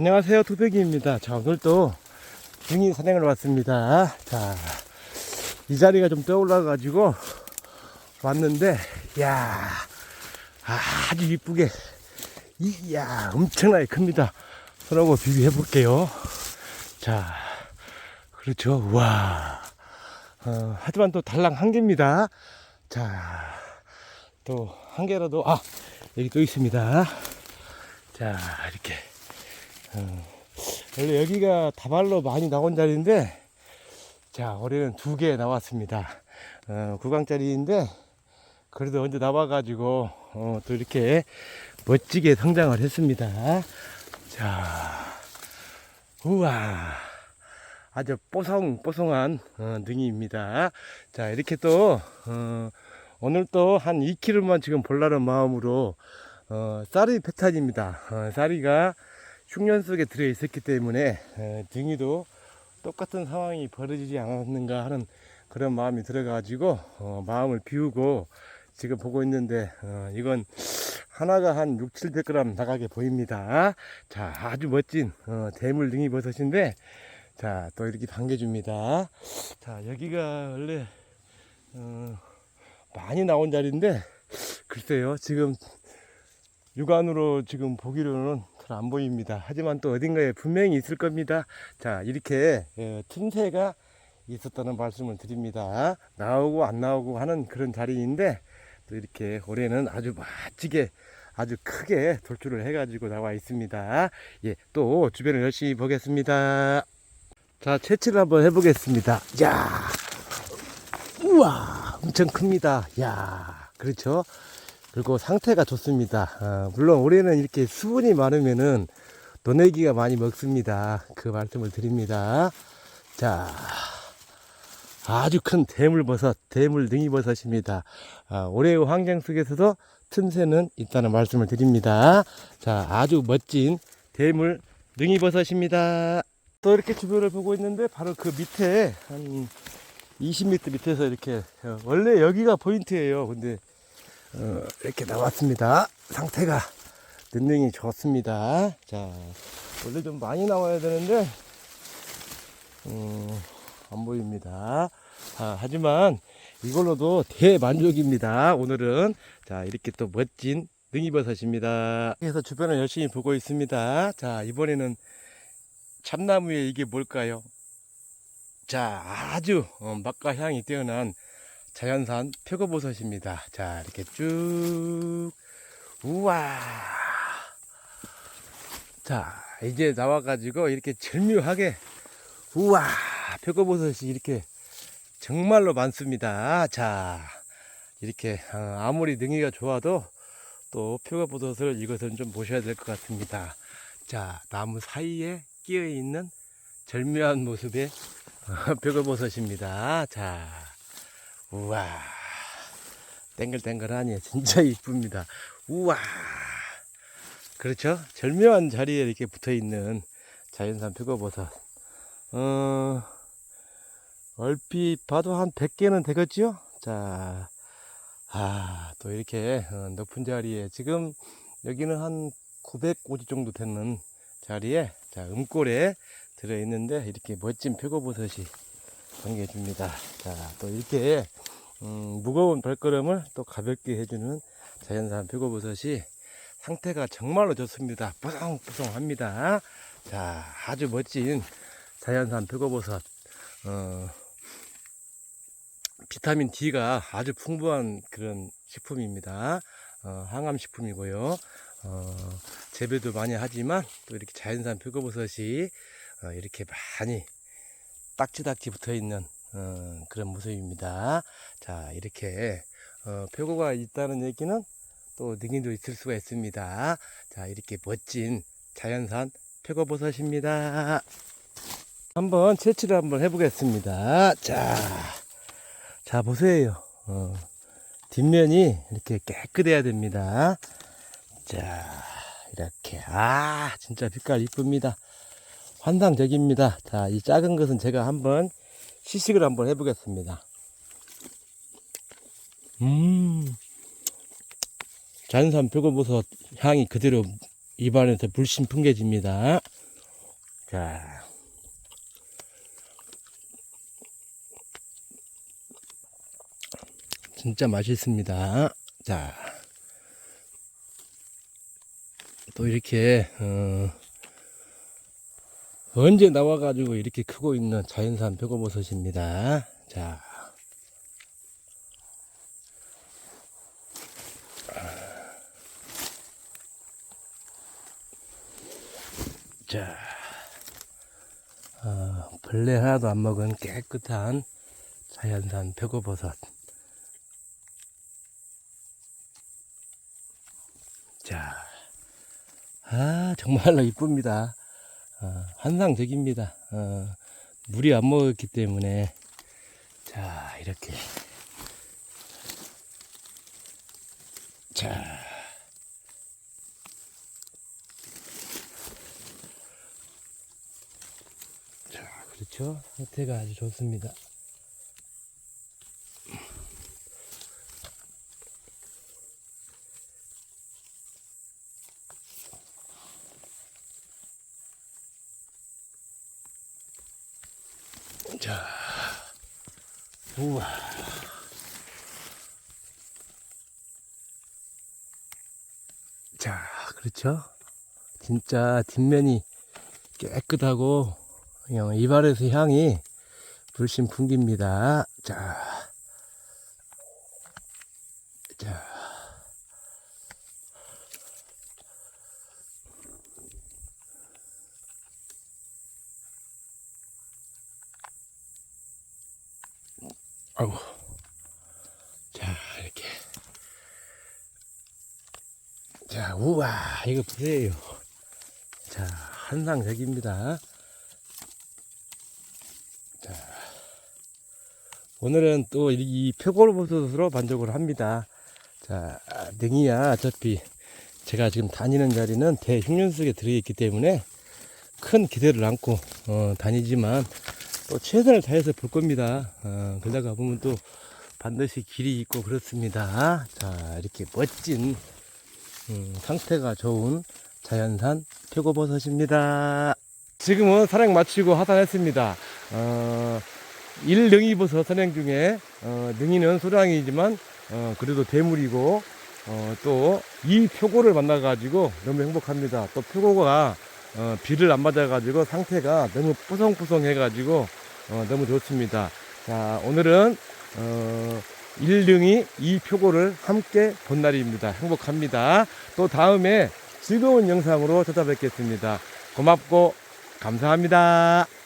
안녕하세요 토백이입니다. 자 오늘도 중인 산행을 왔습니다. 자 이 자리가 좀 떠올라 가지고 왔는데 야 아주 이쁘게 이야 엄청나게 큽니다. 손하고 비교해 볼게요. 자 그렇죠. 와. 어, 하지만 또 달랑 한 개입니다. 자 또 한 개라도 아 여기 또 있습니다. 자 이렇게. 어, 원래 여기가 다발로 많이 나온 자리인데 자 올해는 두 개 나왔습니다. 어, 9강짜리인데 그래도 언제 나와가지고 어, 또 이렇게 멋지게 성장을 했습니다. 자 우와. 아주 뽀송뽀송한 어, 능이입니다. 자 이렇게 또 어, 오늘 또 한 2kg만 지금 볼라는 마음으로 어, 쌀이 패턴입니다. 어, 쌀이가 흉년 속에 들어 있었기 때문에 어, 등이도 똑같은 상황이 벌어지지 않았는가 하는 그런 마음이 들어가지고 어, 마음을 비우고 지금 보고 있는데 어, 이건 하나가 한 6, 700g 나가게 보입니다. 자 아주 멋진 어, 대물 등이 버섯인데 자 또 이렇게 반겨줍니다. 자 여기가 원래 어, 많이 나온 자리인데 글쎄요 지금 육안으로 지금 보기로는 잘 안 보입니다. 하지만 또 어딘가에 분명히 있을 겁니다. 자, 이렇게 어, 틈새가 있었다는 말씀을 드립니다. 나오고 안 나오고 하는 그런 자리인데 또 이렇게 올해는 아주 멋지게 아주 크게 돌출을 해가지고 나와 있습니다. 예, 또 주변을 열심히 보겠습니다. 자, 채취를 한번 해보겠습니다. 야, 우와, 엄청 큽니다. 야, 그렇죠. 그리고 상태가 좋습니다. 어, 물론 올해는 이렇게 수분이 많으면은 노내기가 많이 먹습니다. 그 말씀을 드립니다. 자, 아주 큰 대물버섯, 대물 능이버섯입니다. 아, 올해의 환경 속에서도 틈새는 있다는 말씀을 드립니다. 자, 아주 멋진 대물 능이버섯입니다. 또 이렇게 주변을 보고 있는데 바로 그 밑에 한 20m 밑에서 이렇게 어, 원래 여기가 포인트예요. 근데 어, 이렇게 나왔습니다. 상태가 능능히 좋습니다. 자, 원래 좀 많이 나와야 되는데, 음, 안 보입니다. 아, 하지만 이걸로도 대만족입니다. 오늘은. 자, 이렇게 또 멋진 능이버섯입니다. 그래서 주변을 열심히 보고 있습니다. 자, 이번에는 참나무에 이게 뭘까요? 자, 아주 어, 맛과 향이 뛰어난 자연산 표고버섯입니다. 자, 이렇게 쭉, 우와. 자, 이제 나와가지고 이렇게 절묘하게, 우와, 표고버섯이 이렇게 정말로 많습니다. 자, 이렇게, 어, 아무리 능이가 좋아도 또 표고버섯을 이것은 좀 보셔야 될 것 같습니다. 자, 나무 사이에 끼어 있는 절묘한 모습의 어, 표고버섯입니다. 자, 우와. 땡글땡글하니 진짜 이쁩니다. 우와. 그렇죠? 절묘한 자리에 이렇게 붙어있는 자연산 표고버섯. 어 얼핏 봐도 한 100개는 되겠죠 자 아, 또 이렇게 어, 높은 자리에 지금 여기는 한 950 정도 되는 자리에 자 음골에 들어있는데 이렇게 멋진 표고버섯이 반겨줍니다. 자, 또 이렇게 음, 무거운 발걸음을 또 가볍게 해주는 자연산 표고버섯이 상태가 정말로 좋습니다. 뽀송뽀송합니다. 자, 아주 멋진 자연산 표고버섯. 어, 비타민 D가 아주 풍부한 그런 식품입니다. 어, 항암 식품이고요. 어, 재배도 많이 하지만 또 이렇게 자연산 표고버섯이 어, 이렇게 많이 딱지딱지 붙어 있는 어, 그런 모습입니다. 자, 이렇게 어, 표고가 있다는 얘기는 또 능이도 있을 수가 있습니다. 자, 이렇게 멋진 자연산 표고버섯입니다. 한번 채취를 한번 해보겠습니다. 자, 자 보세요. 어, 뒷면이 이렇게 깨끗해야 됩니다. 자, 이렇게 아 진짜 빛깔 이쁩니다. 환상적입니다. 자, 이 작은 것은 제가 한번 시식을 한번 해보겠습니다. 음, 자연산 표고버섯 향이 그대로 입안에서 물씬 풍겨집니다. 자. 진짜 맛있습니다. 자. 또 이렇게, 어, 언제 나와가지고 이렇게 크고 있는 자연산 표고버섯입니다. 자. 자. 어, 벌레 하나도 안 먹은 깨끗한 자연산 표고버섯. 자. 아, 정말로 이쁩니다. 어, 환상적입니다. 어, 물이 안 먹었기 때문에 자 이렇게 자. 자, 그렇죠. 상태가 아주 좋습니다. 자, 우와. 자, 그렇죠. 진짜 뒷면이 깨끗하고 그냥 입안에서 향이 불신 풍깁니다. 자, 자. 아이고. 자, 이렇게. 자, 우와, 이거 보세요. 자, 한상적입니다. 자, 오늘은 또 이 표골버섯으로 만족을 합니다. 자, 능이야, 어차피 제가 지금 다니는 자리는 대흉년 속에 들어있기 때문에 큰 기대를 안고 어, 다니지만 또 최선을 다해서 볼 겁니다. 어, 그러다가 보면 또 반드시 길이 있고 그렇습니다. 자, 이렇게 멋진 음, 상태가 좋은 자연산 표고버섯입니다. 지금은 산행 마치고 하산했습니다. 어, 일능이버섯 산행 중에 어, 능이는 소량이지만 어, 그래도 대물이고 어, 또 이 표고를 만나가지고 너무 행복합니다. 또 표고가 어, 비를 안 맞아가지고 상태가 너무 뽀송뽀송해가지고 어, 너무 좋습니다. 자, 오늘은 어, 1등이 이 표고를 함께 본 날입니다. 행복합니다. 또 다음에 즐거운 영상으로 찾아뵙겠습니다. 고맙고 감사합니다.